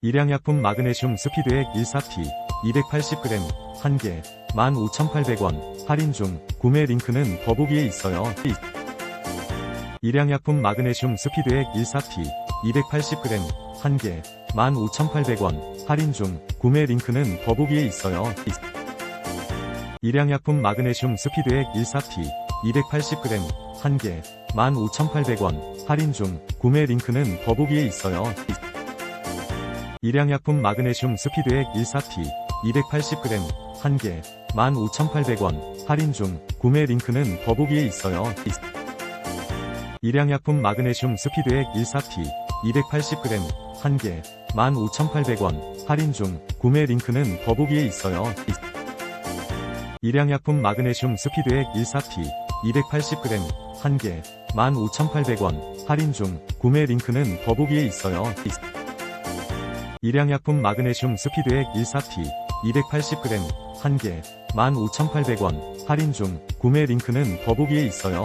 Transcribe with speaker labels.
Speaker 1: 일양약품 마그네슘 스피드액 14P 280g 1개 15,800원 할인 중 구매 링크는 더보기에 있어요. 일양약품 마그네슘 스피드액 14P 280g 1개 15,800원 할인 중 구매 링크는 더보기에 있어요. 일양약품 마그네슘 스피드액 14P 280g 1개 15,800원 할인 중 구매 링크는 더보기에 있어요. 일양약품 마그네슘 스피드액 14P 280g 1개 15,800원 할인 중 구매 링크는 더보기에 있어요. 일양약품 마그네슘 스피드액 14P 280g 1개 15,800원 할인 중 구매 링크는 더보기에 있어요. 일양약품 마그네슘 스피드액 14P 280g 1개 15,800원 할인 중 구매 링크는 더보기에 있어요. 일양약품 마그네슘 스피드액 14P 280g 1개 15,800원 할인 중 구매 링크는 더보기에 있어요.